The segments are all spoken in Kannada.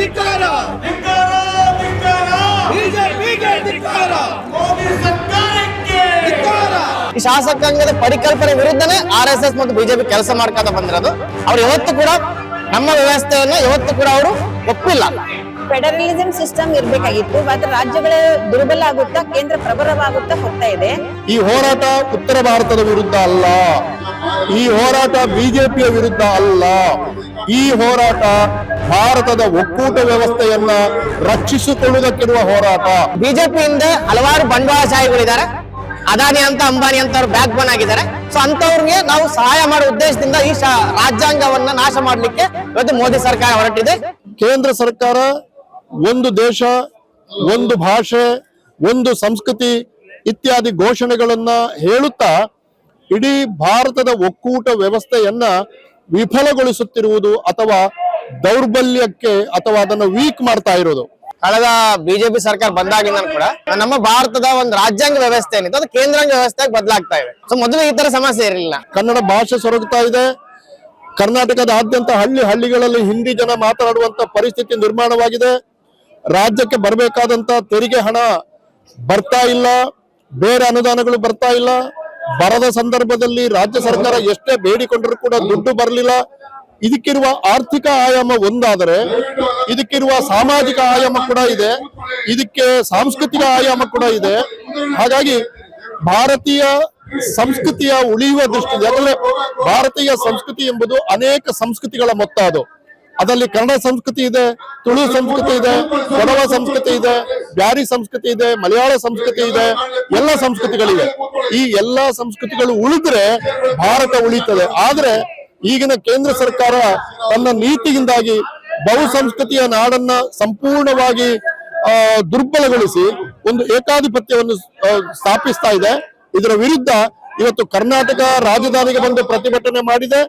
ಧಿಕ್ಕಾರ. ಬಿಜೆಪಿಗೆ ಧಿಕ್ಕಾರ. ಮೋದಿ ಸರ್ಕಾರಕ್ಕೆ. ಧಿಕ್ಕಾರ. ಈ ಶಾಸಕಾಂಗದ ಪರಿಕಲ್ಪನೆ ವಿರುದ್ಧನೇ ಆರ್ ಎಸ್ ಎಸ್ ಮತ್ತು ಬಿಜೆಪಿ ಕೆಲಸ ಮಾಡ್ಕೊಂತ ಬಂದಿರೋದು. ಅವ್ರು ಯಾವತ್ತು ಕೂಡ ನಮ್ಮ ವ್ಯವಸ್ಥೆಯನ್ನ ಯಾವತ್ತು ಕೂಡ ಅವರು ಒಪ್ಪಿಲ್ಲ. ಫೆಡರಲಿಸಂ ಸಿಸ್ಟಮ್ ಇರಬೇಕಾಗಿತ್ತು ಮತ್ತೆ ರಾಜ್ಯಗಳ ದುರ್ಬಲ ಆಗುತ್ತಾ ಕೇಂದ್ರ ಪ್ರಬಲವಾಗುತ್ತಾ ಹೋಗ್ತಾ ಇದೆ. ಈ ಹೋರಾಟ ಉತ್ತರ ಭಾರತದ ವಿರುದ್ಧ ಅಲ್ಲ. ಈ ಹೋರಾಟ ಬಿಜೆಪಿಯ ವಿರುದ್ಧ ಅಲ್ಲ. ಈ ಹೋರಾಟ ಭಾರತದ ಒಕ್ಕೂಟ ವ್ಯವಸ್ಥೆಯನ್ನ ರಕ್ಷಿಸಿಕೊಳ್ಳುವುದಕ್ಕಿರುವ ಹೋರಾಟ. ಬಿಜೆಪಿಯಿಂದ ಹಲವಾರು ಬಂಡವಾಳಶಾಹಿಗಳಿದ್ದಾರೆ ಅದಾನಿ ಅಂತ ಅಂಬಾನಿ ಅಂತ ಅವ್ರು ಬ್ಯಾಕ್ ಬೋನ್ ಆಗಿದ್ದಾರೆ. ಸೊ ಅಂತವ್ರಿಗೆ ನಾವು ಸಹಾಯ ಮಾಡೋ ಉದ್ದೇಶದಿಂದ ಈ ರಾಜ್ಯಾಂಗವನ್ನ ನಾಶ ಮಾಡಲಿಕ್ಕೆ ಇವತ್ತು ಮೋದಿ ಸರ್ಕಾರ ಹೊರಟಿದೆ. ಕೇಂದ್ರ ಸರ್ಕಾರ ಒಂದು ದೇಶ ಒಂದು ಭಾಷೆ ಒಂದು ಸಂಸ್ಕೃತಿ ಇತ್ಯಾದಿ ಘೋಷಣೆಗಳನ್ನ ಹೇಳುತ್ತಾ ಇಡೀ ಭಾರತದ ಒಕ್ಕೂಟ ವ್ಯವಸ್ಥೆಯನ್ನ ವಿಫಲಗೊಳಿಸುತ್ತಿರುವುದು ಅಥವಾ ದೌರ್ಬಲ್ಯಕ್ಕೆ ಅಥವಾ ಅದನ್ನು ವೀಕ್ ಮಾಡ್ತಾ ಇರೋದು. ಕಳೆದ ಬಿಜೆಪಿ ಸರ್ಕಾರ ಬಂದಾಗಿಂದ ಕೂಡ ನಮ್ಮ ಭಾರತದ ಒಂದು ರಾಜ್ಯಾಂಗ ವ್ಯವಸ್ಥೆ ಏನಿದೆ ಅದು ಕೇಂದ್ರಾಂಗ ವ್ಯವಸ್ಥೆಗೆ ಬದಲಾಗ್ತಾ ಇದೆ. ಸೊ ಮೊದಲು ಈ ತರ ಸಮಸ್ಯೆ ಇರಲಿಲ್ಲ. ಕನ್ನಡ ಭಾಷೆ ಸೊರಗುತ್ತಾ ಇದೆ. ಕರ್ನಾಟಕದಾದ್ಯಂತ ಹಳ್ಳಿ ಹಳ್ಳಿಗಳಲ್ಲಿ ಹಿಂದಿ ಜನ ಮಾತನಾಡುವಂತ ಪರಿಸ್ಥಿತಿ ನಿರ್ಮಾಣವಾಗಿದೆ. ರಾಜ್ಯಕ್ಕೆ ಬರಬೇಕಾದಂತ ತೆರಿಗೆ ಹಣ ಬರ್ತಾ ಇಲ್ಲ. ಬೇರೆ ಅನುದಾನಗಳು ಬರ್ತಾ ಇಲ್ಲ. ಬರದ ಸಂದರ್ಭದಲ್ಲಿ ರಾಜ್ಯ ಸರ್ಕಾರ ಎಷ್ಟೇ ಬೇಡಿಕೊಂಡರೂ ಕೂಡ ದುಡ್ಡು ಬರಲಿಲ್ಲ. ಇದಕ್ಕಿರುವ ಆರ್ಥಿಕ ಆಯಾಮ ಒಂದಾದರೆ, ಇದಕ್ಕಿರುವ ಸಾಮಾಜಿಕ ಆಯಾಮ ಕೂಡ ಇದೆ, ಇದಕ್ಕೆ ಸಾಂಸ್ಕೃತಿಕ ಆಯಾಮ ಕೂಡ ಇದೆ. ಹಾಗಾಗಿ ಭಾರತೀಯ ಸಂಸ್ಕೃತಿಯ ಉಳಿಯುವ ದೃಷ್ಟಿ ಯಾಕಂದ್ರೆ ಭಾರತೀಯ ಸಂಸ್ಕೃತಿ ಎಂಬುದು ಅನೇಕ ಸಂಸ್ಕೃತಿಗಳ ಮೊತ್ತ ಅದು. ಅದರಲ್ಲಿ ಕನ್ನಡ ಸಂಸ್ಕೃತಿ ಇದೆ, ತುಳು ಸಂಸ್ಕೃತಿ ಇದೆ, ಕೊಡವ ಸಂಸ್ಕೃತಿ ಇದೆ, ಬ್ಯಾರಿ ಸಂಸ್ಕೃತಿ ಇದೆ, ಮಲಯಾಳ ಸಂಸ್ಕೃತಿ ಇದೆ, ಎಲ್ಲ ಸಂಸ್ಕೃತಿಗಳಿವೆ. ಈ ಎಲ್ಲಾ ಸಂಸ್ಕೃತಿಗಳು ಉಳಿದ್ರೆ ಭಾರತ ಉಳಿತದೆ. ಆದ್ರೆ ಈಗಿನ ಕೇಂದ್ರ ಸರ್ಕಾರ ತನ್ನ ನೀತಿಯಿಂದಾಗಿ ಬಹುಸಂಸ್ಕೃತಿಯ ನಾಡನ್ನ ಸಂಪೂರ್ಣವಾಗಿ ದುರ್ಬಲಗೊಳಿಸಿ ಒಂದು ಏಕಾಧಿಪತ್ಯವನ್ನು ಸ್ಥಾಪಿಸ್ತಾ ಇದೆ. ಇದರ ವಿರುದ್ಧ ಇವತ್ತು ಕರ್ನಾಟಕ ರಾಜಧಾನಿಗೆ ಬಂದು ಪ್ರತಿಭಟನೆ ಮಾಡಿದೆ.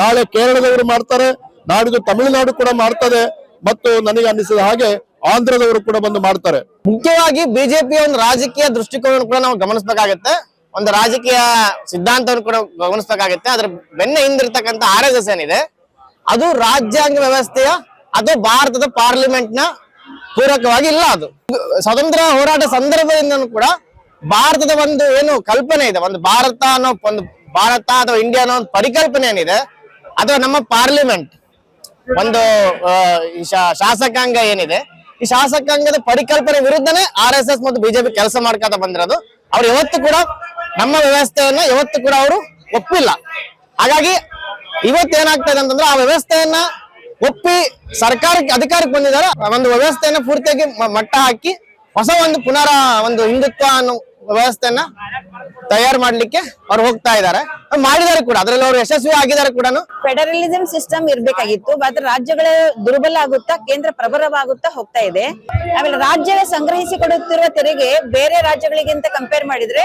ನಾಳೆ ಕೇರಳದವರು ಮಾಡ್ತಾರೆ. ನಾಡಿದ್ದು ತಮಿಳುನಾಡು ಕೂಡ ಮಾಡ್ತದೆ. ಮತ್ತು ನನಗೆ ಅನ್ನಿಸಿದ ಹಾಗೆ ಆಂಧ್ರದವರು ಕೂಡ ಬಂದು ಮಾಡ್ತಾರೆ. ಮುಖ್ಯವಾಗಿ ಬಿಜೆಪಿಯ ಒಂದು ರಾಜಕೀಯ ದೃಷ್ಟಿಕೋನ ಕೂಡ ನಾವು ಗಮನಿಸಬೇಕಾಗತ್ತೆ. ಒಂದು ರಾಜಕೀಯ ಸಿದ್ಧಾಂತವನ್ನು ಕೂಡ ಗಮನಿಸಬೇಕಾಗತ್ತೆ. ಅದ್ರ ಬೆನ್ನ ಹಿಂದಿರ್ತಕ್ಕಂಥ ಆರ್ ಎಸ್ ಎಸ್ ಏನಿದೆ, ಅದು ರಾಜ್ಯಾಂಗ ವ್ಯವಸ್ಥೆಯ, ಅದು ಭಾರತದ ಪಾರ್ಲಿಮೆಂಟ್ನ ಪೂರಕವಾಗಿ ಇಲ್ಲ ಅದು. ಸ್ವತಂತ್ರ ಹೋರಾಟ ಸಂದರ್ಭದಿಂದ ಕೂಡ ಭಾರತದ ಒಂದು ಏನು ಕಲ್ಪನೆ ಇದೆ, ಒಂದು ಭಾರತ ಅನ್ನೋ ಒಂದು ಭಾರತ ಅಥವಾ ಇಂಡಿಯಾ ಅನ್ನೋ ಒಂದು ಪರಿಕಲ್ಪನೆ ಏನಿದೆ, ಅಥವಾ ನಮ್ಮ ಪಾರ್ಲಿಮೆಂಟ್ ಒಂದು ಶಾಸಕಾಂಗ ಏನಿದೆ, ಈ ಶಾಸಕಾಂಗದ ಪರಿಕಲ್ಪನೆ ವಿರುದ್ಧನೇ ಆರ್ ಎಸ್ ಮತ್ತು ಬಿಜೆಪಿ ಕೆಲಸ ಮಾಡ್ಕೊತ ಬಂದಿರೋದು. ಅವ್ರು ಯಾವತ್ತು ಕೂಡ ನಮ್ಮ ವ್ಯವಸ್ಥೆಯನ್ನ ಯಾವತ್ತು ಕೂಡ ಅವರು ಒಪ್ಪಿಲ್ಲ. ಹಾಗಾಗಿ ಇವತ್ತು ಏನಾಗ್ತದೆ ಅಂತಂದ್ರೆ ಆ ವ್ಯವಸ್ಥೆಯನ್ನ ಒಪ್ಪಿ ಸರ್ಕಾರಕ್ಕೆ ಅಧಿಕಾರಕ್ಕೆ ಬಂದಿದ್ದಾರೆ. ಒಂದು ವ್ಯವಸ್ಥೆಯನ್ನ ಪೂರ್ತಿಯಾಗಿ ಮಟ್ಟ ಹಾಕಿ ಹೊಸ ಒಂದು ಪುನರ ಒಂದು ಹಿಂದುತ್ವ ಅನ್ನೋ ವ್ಯವಸ್ಥೆಯನ್ನ ತಯಾರು ಮಾಡ್ಲಿಕ್ಕೆ ಅವ್ರು ಹೋಗ್ತಾ ಇದ್ದಾರೆ. ಮಾಡಿದಾರೆ ಕೂಡ, ಅದ್ರಲ್ಲಿ ಅವ್ರು ಯಶಸ್ವಿ ಆಗಿದ್ದಾರೆ ಕೂಡ ಫೆಡರಲಿಸಂ ಸಿಸ್ಟಮ್ ಇರ್ಬೇಕಾಗಿತ್ತು ಆದ್ರೆ ರಾಜ್ಯಗಳ ದುರ್ಬಲ ಆಗುತ್ತಾ, ಕೇಂದ್ರ ಪ್ರಬಲವಾಗುತ್ತಾ ಹೋಗ್ತಾ ಇದೆ. ಆಮೇಲೆ ರಾಜ್ಯ ಸಂಗ್ರಹಿಸಿ ಕೊಡುತ್ತಿರುವ ತೆರಿಗೆ ಬೇರೆ ರಾಜ್ಯಗಳಿಗಿಂತ ಕಂಪೇರ್ ಮಾಡಿದ್ರೆ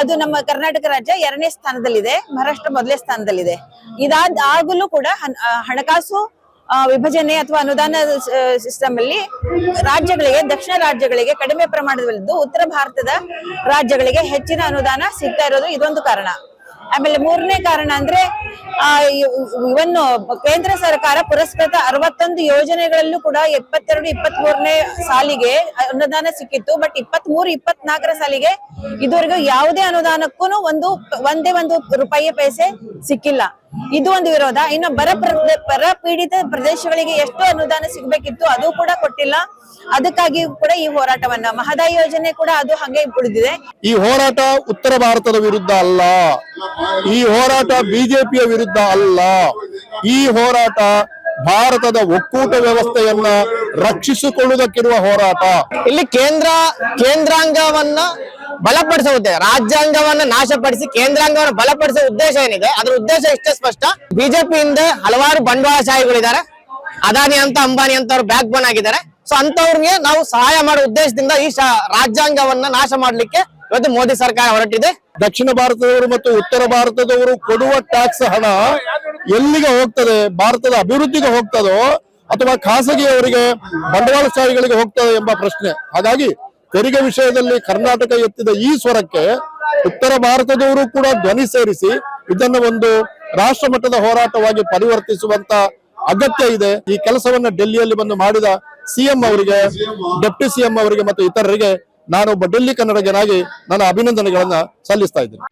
ಅದು ನಮ್ಮ ಕರ್ನಾಟಕ ರಾಜ್ಯ ಎರಡನೇ ಸ್ಥಾನದಲ್ಲಿದೆ, ಮಹಾರಾಷ್ಟ್ರ ಮೊದಲನೇ ಸ್ಥಾನದಲ್ಲಿದೆ. ಇದಾದ ಆಗಲೂ ಕೂಡ ಹಣಕಾಸು ವಿಭಜನೆ ಅಥವಾ ಅನುದಾನ ಸಿಸ್ಟಮ್ ಅಲ್ಲಿ ರಾಜ್ಯಗಳಿಗೆ, ದಕ್ಷಿಣ ರಾಜ್ಯಗಳಿಗೆ ಕಡಿಮೆ ಪ್ರಮಾಣದಲ್ಲಿದ್ದು ಉತ್ತರ ಭಾರತದ ರಾಜ್ಯಗಳಿಗೆ ಹೆಚ್ಚಿನ ಅನುದಾನ ಸಿಗ್ತಾ ಇರೋದು ಇದೊಂದು ಕಾರಣ. ಆಮೇಲೆ ಮೂರನೇ ಕಾರಣ ಅಂದ್ರೆ, ಆ ಇವನ್ನು ಕೇಂದ್ರ ಸರ್ಕಾರ ಪುರಸ್ಕೃತ ಅರವತ್ತೊಂದು ಯೋಜನೆಗಳಲ್ಲೂ ಕೂಡ ಎಪ್ಪತ್ತೆರಡು ಇಪ್ಪತ್ತ್ ಮೂರನೇ ಸಾಲಿಗೆ ಅನುದಾನ ಸಿಕ್ಕಿತ್ತು. ಬಟ್ ಇಪ್ಪತ್ತ್ ಮೂರು ಇಪ್ಪತ್ನಾಲ್ಕರ ಸಾಲಿಗೆ ಇದುವರೆಗೂ ಯಾವುದೇ ಅನುದಾನಕ್ಕೂ ಒಂದು, ಒಂದೇ ಒಂದು ರೂಪಾಯಿ ಪೈಸೆ ಸಿಕ್ಕಿಲ್ಲ. ಇದು ಒಂದು ವಿರೋಧ. ಇನ್ನು ಬರ ಬರ ಪೀಡಿತ ಪ್ರದೇಶಗಳಿಗೆ ಎಷ್ಟು ಅನುದಾನ ಸಿಗಬೇಕಿತ್ತು, ಅದು ಕೂಡ ಕೊಟ್ಟಿಲ್ಲ. ಅದಕ್ಕಾಗಿ ಕೂಡ ಈ ಹೋರಾಟವನ್ನ, ಮಹದಾಯಿ ಯೋಜನೆ ಕೂಡ ಅದು ಹಂಗೆ ಉಳಿದಿದೆ. ಈ ಹೋರಾಟ ಉತ್ತರ ಭಾರತದ ವಿರುದ್ಧ ಅಲ್ಲ. ಈ ಹೋರಾಟ ಬಿಜೆಪಿಯ ವಿರುದ್ಧ ಅಲ್ಲ. ಈ ಹೋರಾಟ ಭಾರತದ ಒಕ್ಕೂಟ ವ್ಯವಸ್ಥೆಯನ್ನ ರಕ್ಷಿಸಿಕೊಳ್ಳುವುದಕ್ಕಿರುವ ಹೋರಾಟ. ಇಲ್ಲಿ ಕೇಂದ್ರ ಕೇಂದ್ರಾಂಗವನ್ನ ಬಲಪಡಿಸುವ ಉದ್ದೇಶ ರಾಜ್ಯಾಂಗವನ್ನ ನಾಶಪಡಿಸಿ ಕೇಂದ್ರಾಂಗವನ್ನ ಬಲಪಡಿಸುವ ಉದ್ದೇಶ ಏನಿದೆ? ಅದರ ಉದ್ದೇಶ ಇಷ್ಟೇ ಸ್ಪಷ್ಟ. ಬಿಜೆಪಿಯಿಂದ ಹಲವಾರು ಬಂಡವಾಳಶಾಹಿಗಳಿದ್ದಾರೆ ಅದಾನಿ ಅಂತ ಅಂಬಾನಿ ಅಂತ ಅವ್ರು ಬ್ಯಾಕ್ ಬೋನ್ ಆಗಿದ್ದಾರೆ. ಸೊ ಅಂತವ್ರಿಗೆ ನಾವು ಸಹಾಯ ಮಾಡೋ ಉದ್ದೇಶದಿಂದ ಈ ಶಾ- ರಾಜ್ಯಾಂಗವನ್ನ ನಾಶ ಮಾಡ್ಲಿಕ್ಕೆ ಇವತ್ತು ಮೋದಿ ಸರ್ಕಾರ ಹೊರಟಿದೆ. ದಕ್ಷಿಣ ಭಾರತದವರು ಮತ್ತು ಉತ್ತರ ಭಾರತದವರು ಕೊಡುವ ಟ್ಯಾಕ್ಸ್ ಹಣ ಎಲ್ಲಿಗೆ ಹೋಗ್ತದೆ, ಭಾರತದ ಅಭಿವೃದ್ಧಿಗೆ ಹೋಗ್ತದೋ ಅಥವಾ ಖಾಸಗಿಯವರಿಗೆ ಬಂಡವಾಳಶಾಹಿಗಳಿಗೆ ಹೋಗ್ತದೆ ಎಂಬ ಪ್ರಶ್ನೆ. ಹಾಗಾಗಿ ತೆರಿಗೆ ವಿಷಯದಲ್ಲಿ ಕರ್ನಾಟಕ ಎತ್ತಿದ ಈ ಸ್ವರಕ್ಕೆ ಉತ್ತರ ಭಾರತದವರು ಕೂಡ ಧ್ವನಿ ಸೇರಿಸಿ ಇದನ್ನ ಒಂದು ರಾಷ್ಟ್ರ ಮಟ್ಟದ ಹೋರಾಟವಾಗಿ ಪರಿವರ್ತಿಸುವಂತ ಅಗತ್ಯ ಇದೆ. ಈ ಕೆಲಸವನ್ನ ಡೆಲ್ಲಿಯಲ್ಲಿ ಬಂದು ಮಾಡಿದ ಸಿಎಂ ಅವರಿಗೆ, ಡೆಪ್ಟಿ ಸಿಎಂ ಅವರಿಗೆ ಮತ್ತು ಇತರರಿಗೆ ನಾನು ಡೆಲ್ಲಿ ಕನ್ನಡಿಗನಾಗಿ ನನ್ನ ಅಭಿನಂದನೆಗಳನ್ನ ಸಲ್ಲಿಸ್ತಾ ಇದ್ದೀನಿ.